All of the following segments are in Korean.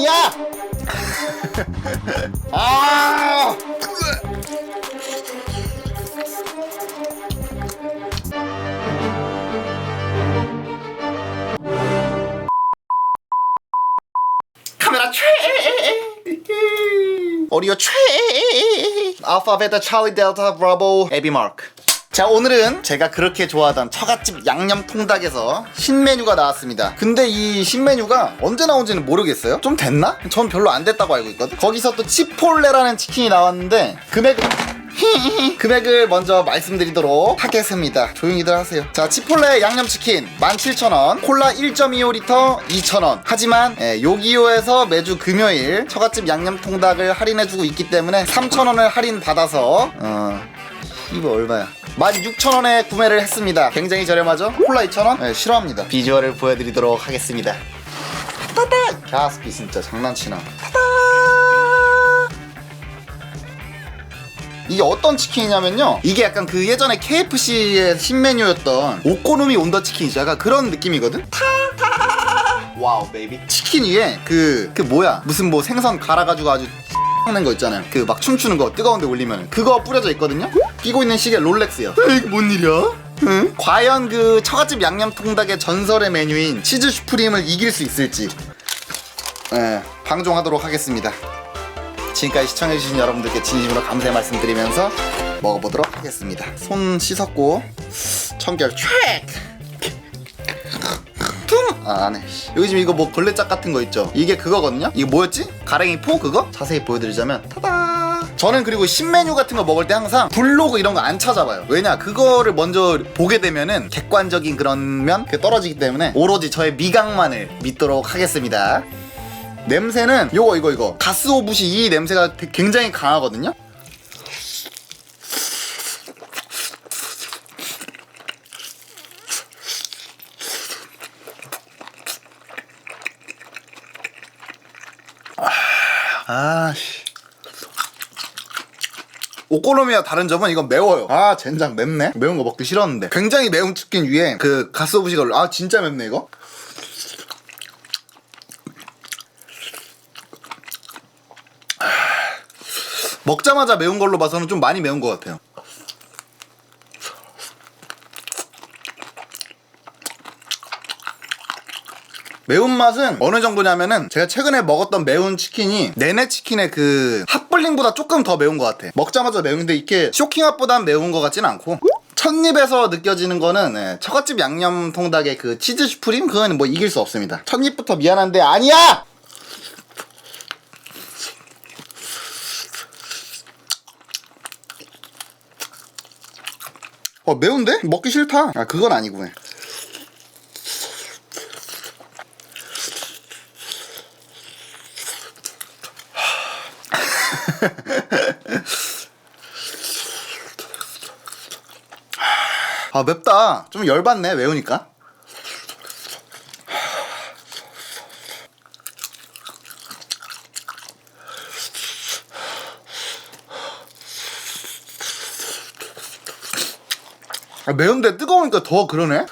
아니야! 아! 카메라 최 오리오 최 알파 베타 찰리 델타 브라보 에비 마크 자 오늘은 제가 그렇게 좋아하던 처갓집 양념 통닭에서 신메뉴가 나왔습니다 근데 이 신메뉴가 언제 나온지는 모르겠어요 좀 됐나? 전 별로 안 됐다고 알고 있거든 거기서 또 치폴레라는 치킨이 나왔는데 금액은 금액을 먼저 말씀드리도록 하겠습니다. 조용히들 하세요. 자, 치폴레 양념치킨 17,000원, 콜라 1.25리터 2,000원. 하지만 예, 요기요에서 매주 금요일 처갓집 양념통닭을 할인해주고 있기 때문에 3,000원을 할인받아서 어... 이거 얼마야? 16,000원에 구매를 했습니다. 굉장히 저렴하죠? 콜라 2,000원? 네, 싫어합니다. 비주얼을 보여드리도록 하겠습니다. 따다! 가스피 진짜 장난치나. 이게 어떤 치킨이냐면요. 이게 약간 그 예전에 KFC의 신메뉴였던 오코노미 온더 치킨이죠. 약간 그런 느낌이거든. 와우 베이비. 치킨 위에 그 그 뭐야 무슨 뭐 생선 갈아가지고 아주 하는 거 있잖아요. 그 막 춤추는 거 뜨거운데 올리면 그거 뿌려져 있거든요. 끼고 있는 시계 롤렉스요. 이게 뭔 일이야? 응? 과연 그 처갓집 양념통닭의 전설의 메뉴인 치즈 슈프림을 이길 수 있을지 예, 방종하도록 하겠습니다. 지금까지 시청해주신 여러분들께 진심으로 감사의 말씀드리면서 먹어보도록 하겠습니다. 손 씻었고 청결 촥! 퉁! 아, 안 해. 여기 지금 이거 뭐 걸레짝 같은 거 있죠? 이게 그거거든요? 이거 뭐였지? 가랭이 포 그거? 자세히 보여드리자면 타다! 저는 그리고 신메뉴 같은 거 먹을 때 항상 블로그 이런 거 안 찾아봐요. 왜냐? 그거를 먼저 보게 되면은 객관적인 그런 면 떨어지기 때문에 오로지 저의 미각만을 믿도록 하겠습니다. 냄새는 요거 이거 이거 가스오부시 이 냄새가 되- 굉장히 강하거든요 아씨 오코노미와 다른 점은 이건 매워요. 아 젠장 맵네. 매운 거 먹기 싫었는데. 굉장히 매운 치킨 위에 그 가스오부시가 올라- 아 진짜 맵네 이거. 먹자마자 매운 걸로 봐서는 좀 많이 매운 것 같아요. 매운맛은 어느 정도냐면은 제가 최근에 먹었던 매운 치킨이 내내 치킨의 그 핫블링보다 조금 더 매운 것 같아. 먹자마자 매운데 이게 쇼킹핫보단 매운 것 같진 않고 첫 입에서 느껴지는 거는 예, 처갓집 양념 통닭의 그 치즈 슈프림 그거는 뭐 이길 수 없습니다. 첫 입부터 미안한데 아니야! 어 매운데? 먹기 싫다. 아 그건 아니고. 아 맵다. 좀 열받네 매우니까. 아, 매운데 뜨거우니까 더 그러네.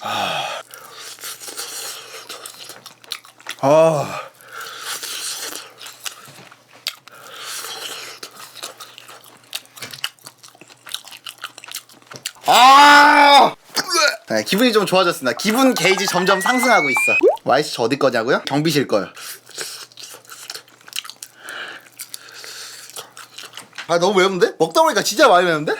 아. 아! 기분이 좀 좋아졌습니다. 기분 게이지 점점 상승하고 있어. 와이씨 저 어디 거냐고요? 경비실 거요. 아 너무 매운데? 먹다 보니까 진짜 많이 매운데?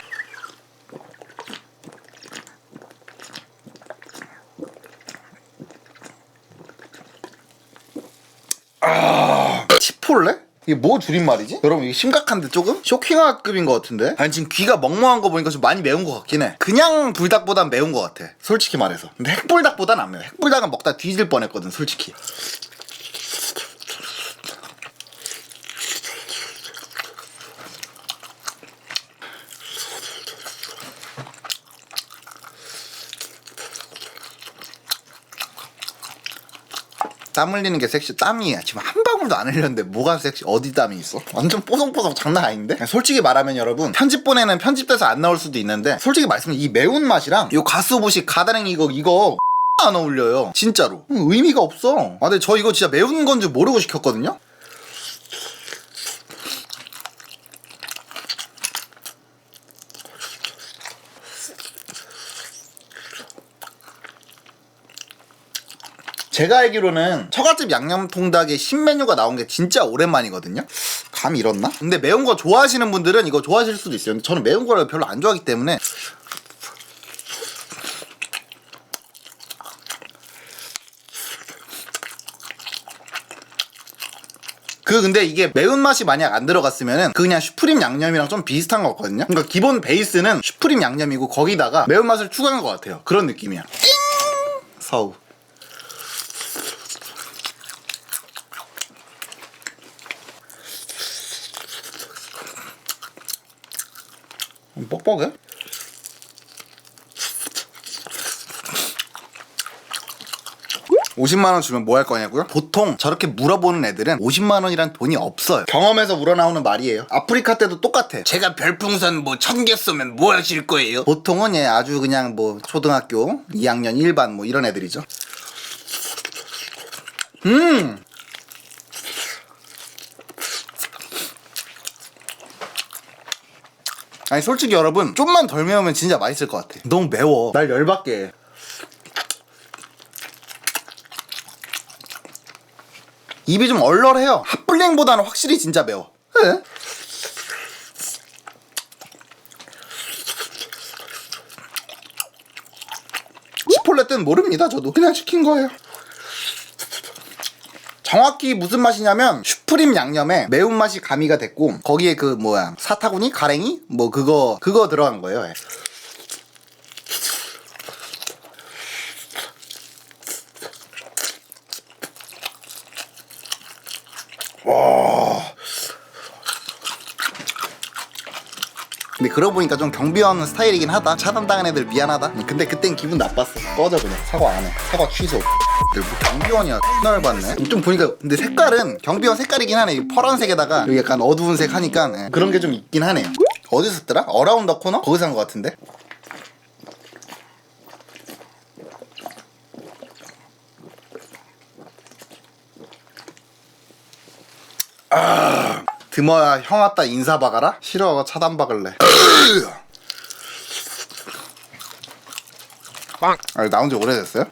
치폴레? 이게 뭐 줄임말이지? 여러분 이게 심각한데 조금? 쇼킹화급인 것 같은데? 아니 지금 귀가 멍멍한 거 보니까 좀 많이 매운 것 같긴 해 그냥 불닭보단 매운 것 같아 솔직히 말해서 근데 핵불닭보단 안 매워 핵불닭은 먹다 뒤질 뻔했거든 솔직히 땀 흘리는 게 섹시 땀이야 지금 한 방울도 안 흘렸는데 뭐가 섹시 어디 땀이 있어 완전 뽀송뽀송 장난 아닌데 솔직히 말하면 여러분 편집본에는 편집돼서 안 나올 수도 있는데 솔직히 말씀이 이 매운맛이랑 요 가스오부시 가다랭이 이거 이거 안 어울려요. 진짜로. 음, 의미가 없어. 아, 근데 저 이거 진짜 매운 건지 모르고 시켰거든요? 제가 알기로는 처갓집 양념통닭에 신메뉴가 나온 게 진짜 오랜만이거든요. 감이 잃었나? 근데 매운 거 좋아하시는 분들은 이거 좋아하실 수도 있어요. 근데 저는 매운 거를 별로 안 좋아하기 때문에 그 근데 이게 매운맛이 만약 안 들어갔으면은 그 그냥 슈프림 양념이랑 좀 비슷한 거 같거든요. 그러니까 기본 베이스는 슈프림 양념이고 거기다가 매운맛을 추가한 것 같아요. 그런 느낌이야. 띵! 서우. 뻑뻑해? (50만 원) 주면 뭐 할 거냐고요? 보통 저렇게 물어보는 애들은 (50만 원이란 돈이 없어요 경험에서 우러나오는 말이에요 아프리카 때도 똑같아 제가 별풍선 뭐 천 개 쏘면 뭐 하실 거예요? 보통은 예 아주 그냥 뭐 초등학교 2학년 1반 뭐 이런 애들이죠 음 아니 솔직히 여러분 좀만 덜 매우면 진짜 맛있을 것 같아. 너무 매워. 날 열받게. 해. 입이 좀 얼얼해요. 핫블랭보다는 확실히 진짜 매워. 네. 치폴레 때는 모릅니다 저도. 그냥 시킨 거예요. 정확히 무슨 맛이냐면 슈프림 양념에 매운맛이 가미가 됐고 거기에 그 뭐야 사타구니? 가랭이? 뭐 그거 그거 들어간 거예요 예. 근데 그러고 보니까 좀 경비원 스타일이긴 하다. 차단당한 애들 미안하다. 음, 근데 그땐 기분 나빴어. 꺼져 그냥. 사과 안 해. 사과 취소 뭐 경비원이야 봤네 좀 보니까 근데 색깔은 경비원 색깔이긴 하네 이 파란색에다가 여기 약간 어두운 색 하니까 예, 그런 게 좀 있긴 하네요 어디서 샀더라? 어라운 더 코너? 거기서 산것 같은데 아, 드머야 형 왔다 인사 박아라? 싫어 차단 박을래 빵. 아 나온 지 오래됐어요?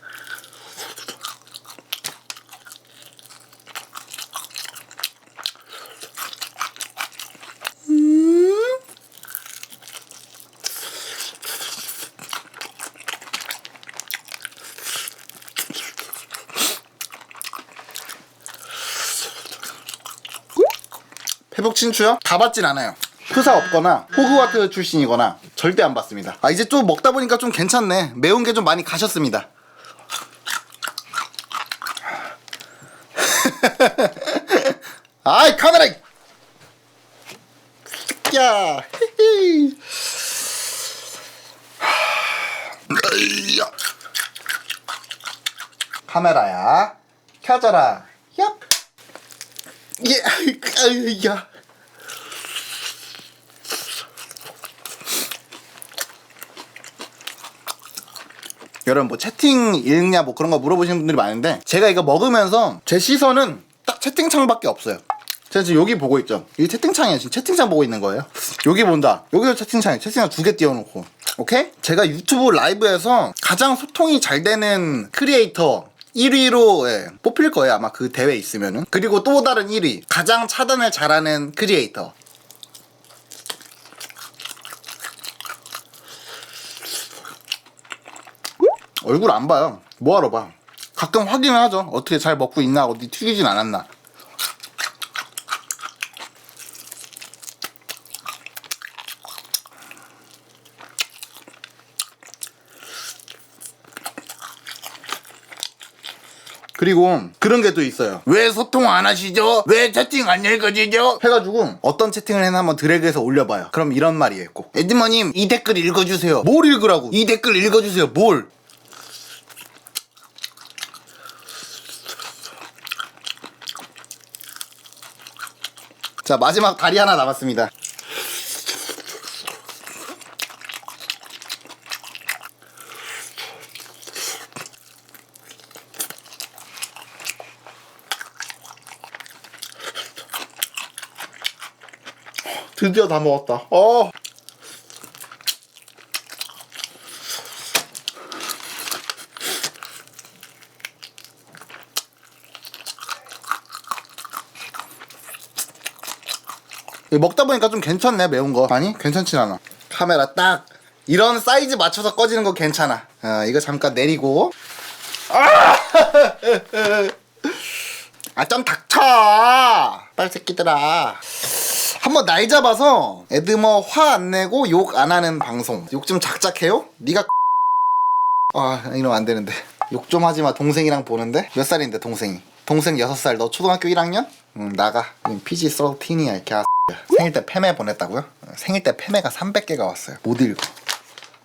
회복 친추요? 다 받진 않아요. 프사 없거나 호그와트 출신이거나 절대 안 받습니다. 아 이제 좀 먹다 보니까 좀 괜찮네. 매운 게 좀 많이 가셨습니다. 아이 카메라! 야! 카메라야 켜져라 얍 예, 아유, 야. 여러분 뭐 채팅 읽냐 뭐 그런 거 물어보시는 분들이 많은데 제가 이거 먹으면서 제 시선은 딱 채팅창밖에 없어요. 제가 지금 여기 보고 있죠. 이 채팅창이에요. 지금 채팅창 보고 있는 거예요. 여기 본다. 여기도 채팅창이에요. 채팅창 두 개 띄워놓고. 오케이? 제가 유튜브 라이브에서 가장 소통이 잘 되는 크리에이터 1위로 예, 뽑힐 거예요. 아마 그 대회 있으면은. 그리고 또 다른 1위. 가장 차단을 잘하는 크리에이터. 얼굴 안 봐요. 뭐하러 봐. 가끔 확인을 하죠. 어떻게 잘 먹고 있나, 어디 튀기진 않았나. 그리고 그런 게 또 있어요. 왜 소통 안 하시죠? 왜 채팅 안 읽어지죠? 해가지고 어떤 채팅을 해나 한번 드래그해서 올려봐요. 그럼 이런 말이에요. 꼭. 에드머님 이 댓글 읽어주세요. 뭘 읽으라고? 이 댓글 읽어주세요. 뭘? 자, 마지막 다리 하나 남았습니다. 드디어 다 먹었다. 어. 먹다 보니까 좀 괜찮네 매운 거. 아니 괜찮진 않아. 카메라 딱 이런 사이즈 맞춰서 꺼지는 거 괜찮아. 아 이거 잠깐 내리고. 아좀 닥쳐! 빨리 새끼들아. 한번 날 잡아서 뭐화안 내고 욕 안 하는 방송. 욕 좀 작작해요? 네가 아 이러면 안 되는데. 욕 좀 하지 마 동생이랑 보는데? 몇 살인데 동생이? 동생 6살. 너 초등학교 1학년? 응 나가. PG 13이야 이렇게 생일 때 패매 보냈다고요? 생일 때 패매가 300개가 왔어요. 못 읽어.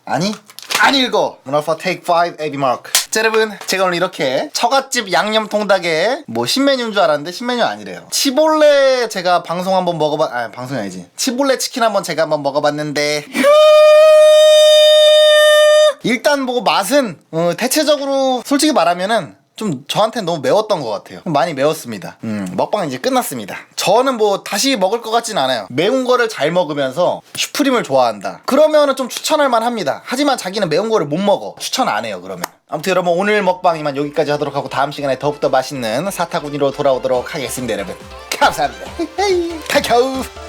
아니 안 읽어. 문화파 take 5 에비 마크 자 여러분 제가 오늘 이렇게 처갓집 양념 통닭에 뭐 신메뉴인 줄 알았는데 신메뉴 아니래요. 치볼레 제가 방송 한번 먹어봤 아 방송이 아니지. 치볼레 치킨 한번 제가 한번 먹어봤는데. 일단 뭐 맛은 어, 대체적으로 솔직히 말하면은 좀 저한테는 너무 매웠던 것 같아요. 많이 매웠습니다. 음, 먹방 이제 끝났습니다. 저는 뭐 다시 먹을 것 같진 않아요. 매운 거를 잘 먹으면서 슈프림을 좋아한다. 그러면은 좀 추천할 만합니다. 하지만 자기는 매운 거를 못 먹어. 추천 안 해요. 그러면. 아무튼 여러분 오늘 먹방 이만 여기까지 하도록 하고 다음 시간에 더욱더 맛있는 사타구니로 돌아오도록 하겠습니다. 여러분 감사합니다. 카카오.